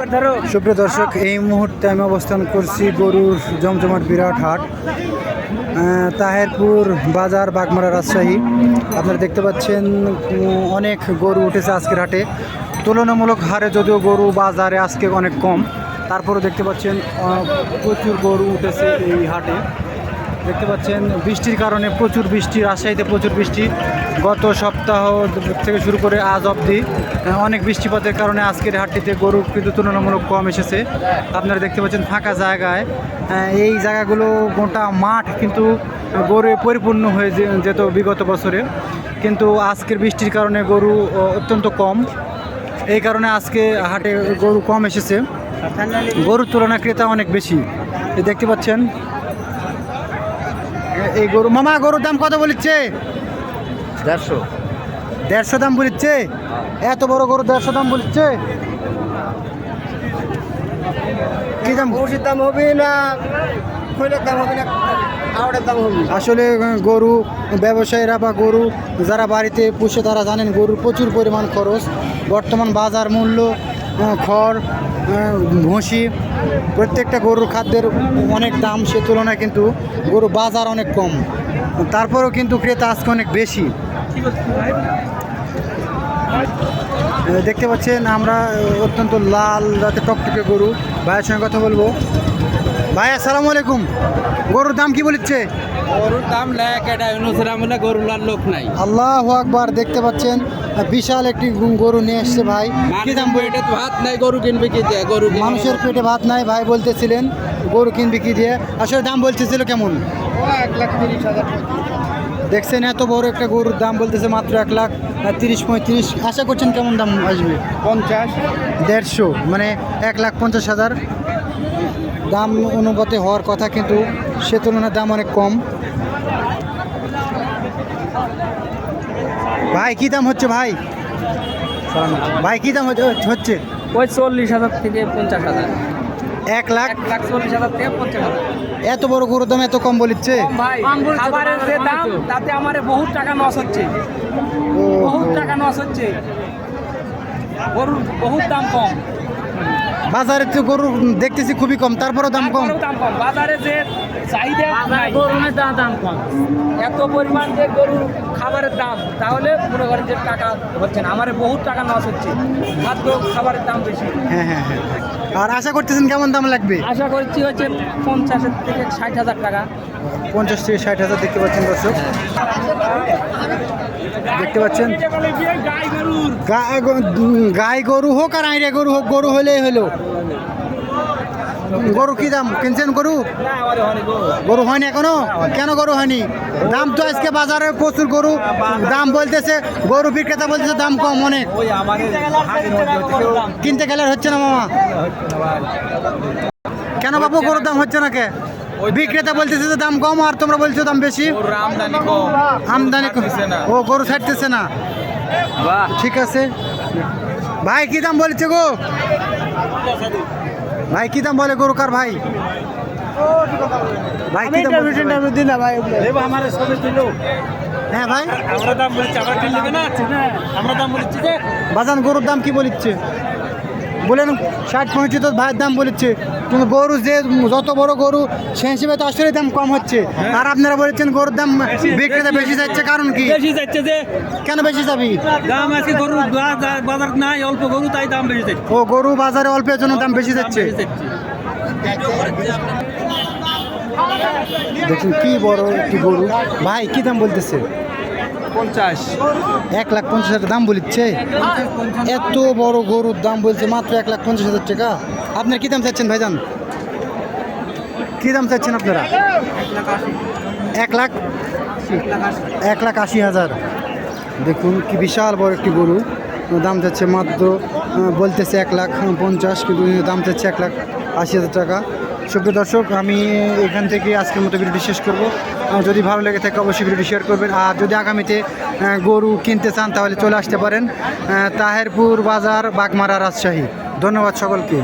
সুপ্রিয় দর্শক, এই মুহূর্তে আমি অবস্থান করছি গরুর জমজমাট বিরাট হাট তাহেরপুর বাজার, বাগমারা রাজশাহী। আপনারা দেখতে পাচ্ছেন অনেক গরু উঠেছে আজকের হাটে। তুলনামূলক হারে যদিও গরু বাজারে আজকে অনেক কম। তারপরেও দেখতে পাচ্ছেন প্রচুর গরু উঠেছে এই হাটে। দেখতে পাচ্ছেন, বৃষ্টির কারণে প্রচুর বৃষ্টি, রাজশাহীতে প্রচুর বৃষ্টি। গত সপ্তাহ থেকে শুরু করে আজ অবধি অনেক বৃষ্টিপাতের কারণে আজকের হাটটিতে গরু কিন্তু তুলনামূলক কম এসেছে। আপনারা দেখতে পাচ্ছেন ফাঁকা জায়গায়। এই জায়গাগুলো গোটা মাঠ কিন্তু গরুয়ে পরিপূর্ণ হয়ে যেত বিগত বছরে। কিন্তু আজকের বৃষ্টির কারণে গরু অত্যন্ত কম। এই কারণে আজকে হাটে গরু কম এসেছে। গরুর তুলনায় ক্রেতা অনেক বেশি। দেখতে পাচ্ছেন। এই গরু মামা, গরুর দাম কত বলিচ্ছে? দেড়শো। দেড়শো দাম বলিচ্ছে। এত বড় গরু দেড়শো দাম বলিচ্ছে। কি দাম? দাম হবে না খৈলের দাম হবে না আউটের দাম হবে। আসলে গরু ব্যবসায়ীরা বা গরু যারা বাড়িতে পুষে তারা জানেন গরুর প্রচুর পরিমাণ খরচ। বর্তমান বাজার মূল্য খড় ভুসি প্রত্যেকটা গরুর খাদ্যের অনেক দাম সে তুলনায় কিন্তু গরু বাজার অনেক কম। তারপরেও কিন্তু ক্রেতা আজকে অনেক বেশি। দেখতে পাচ্ছেন আমরা অত্যন্ত লাল রাতে টকটকে গরু। ভাইয়ের সঙ্গে কথা বলব। ভাই আসসালামু আলাইকুম। গরুর দাম কি বলিচ্ছে? গরুর দাম গরু লার লোক নাই। আল্লাহ আকবার দেখতে পাচ্ছেন বিশাল একটি গরু নিয়ে এসছে ভাই। কি দাম তো ভাত নাই গরু কিনবে কি দিয়ে? গরু? মানুষের পেটে ভাত নাই ভাই বলতেছিলেন গরু কিনবে কি দিয়ে? আসলে দাম বলতেছিল কেমন? ও এক লাখ তিরিশ হাজার দেখছেন এত বড় একটা গরুর দাম বলতেছে মাত্র এক লাখ তিরিশ পঁয়ত্রিশ। আশা করছেন কেমন দাম আসবে? পঞ্চাশ। দেড়শো মানে এক লাখ পঞ্চাশ হাজার। দাম অনুপাতে হওয়ার কথা কিন্তু সে তুলনায় দাম অনেক কম। ভাই কি দাম হচ্ছে ভাই? ভাই কি দাম হচ্ছে- হচ্ছে? ওই চল্লিশ হাজার থেকে পঞ্চাশ হাজার। এক লাখ? লাখ চল্লিশ হাজার থেকে পঞ্চাশ হাজার। এত বড় গরুর দাম এত কম বলিচ্ছে? ভাই খাবারের যে দাম তাতে আমার বহুত টাকা লস হচ্ছে। বহুত টাকা লস হচ্ছে। গরুর বহুত দাম কম। বাজারে তো গরু দেখতেছি খুবই কম তারপরেও দাম কম। দাম কম। বাজারে যে চাহিদা গরুর দাম কম। এত পরিমাণ যে গরুর খাবারের দাম তাহলে মনে করেন যে টাকা হচ্ছে না। আমার বহুত টাকা লস হচ্ছে। খাদ্য খাবারের দাম বেশি। হ্যাঁ হ্যাঁ হ্যাঁ আর আশা করতেছেন কেমন দাম লাগবে? আশা করছি হচ্ছে পঞ্চাশের থেকে ষাট হাজার টাকা। পঞ্চাশ থেকে ষাট হাজার দেখতে পাচ্ছেন দর্শক। দেখতে পাচ্ছেন? গাই গাই গরু হোক আর আইরে গরু হোক গরু হলেই হলো। গরু কি দাম? কিনছেন গরু? গরু হয়নি এখনও? কেন গরু হয়নি? দাম তো আজকে বাজারে প্রচুর গরু। দাম বলতেছে গরু বিক্রেতা বলতেছে দাম কম অনেক। কিনতে গেলে হচ্ছে না মামা। কেন বাবু গরুর দাম হচ্ছে না কে? বিক্রেতা বলতেছে যে দাম কম আর তোমরা বলছো দাম বেশি। আমদানি ও গরু ছাড়তেছে না। ঠিক আছে। ভাই কি দাম বলেছে গো? ভাই কি দাম বলে গরু কার ভাই? ভাই কি দাম বলছে ভাই? হ্যাঁ ভাই। আমরা দাম বলছি আমরা কিনলে না? আমরা দাম বলছি বাজান গরুর দাম কি বলিচ্ছে? বলেন ষাট পঁয়ত্রিশ তো ভাইয়ের দাম বলেছে। কিন্তু গরু যে যত বড় গরু সে হিসেবে তো আসলে দাম কম হচ্ছে। আর আপনারা বলেছেন গরুর দাম বিক্রেতা বেশি যাচ্ছে। কারণ কি? বেশি যাচ্ছে যে কেন বেশি যাবি? দাম আজকে গরু বাজার নাই অল্প গরু তাই দাম বেশি যাচ্ছে। ও গরু বাজারে অল্পের জন্য দাম বেশি যাচ্ছে। দেখুন কি বড় একটি গরু। ভাই কি দাম বলতেছে? পঞ্চাশ। এক লাখ পঞ্চাশ হাজার দাম বলিচ্ছে? এত বড় গরুর দাম বলছে, মাত্র এক লাখ পঞ্চাশ হাজার টাকা। আপনার কি দাম চাচ্ছেন ভাইজান? কি দাম চাচ্ছেন আপনারা? এক লাখ? এক লাখ আশি হাজার। দেখুন, কি বিশাল বড় একটি গরু। দাম যাচ্ছে মাত্র বলতেছে এক লাখ পঞ্চাশ, কিন্তু দাম যাচ্ছে এক লাখ আশি হাজার টাকা। সুপ্রিয় দর্শক, আমি এখান থেকে আজকের মতো ভিডিওটি শেষ করব। যদি ভালো লেগে থাকে, অবশ্যই ভিডিওটি শেয়ার করবেন। আর যদি আগামীতে গরু কিনতে চান, তাহলে চলে আসতে পারেন তাহেরপুর বাজার, বাগমারা রাজশাহী। ধন্যবাদ সকলকে।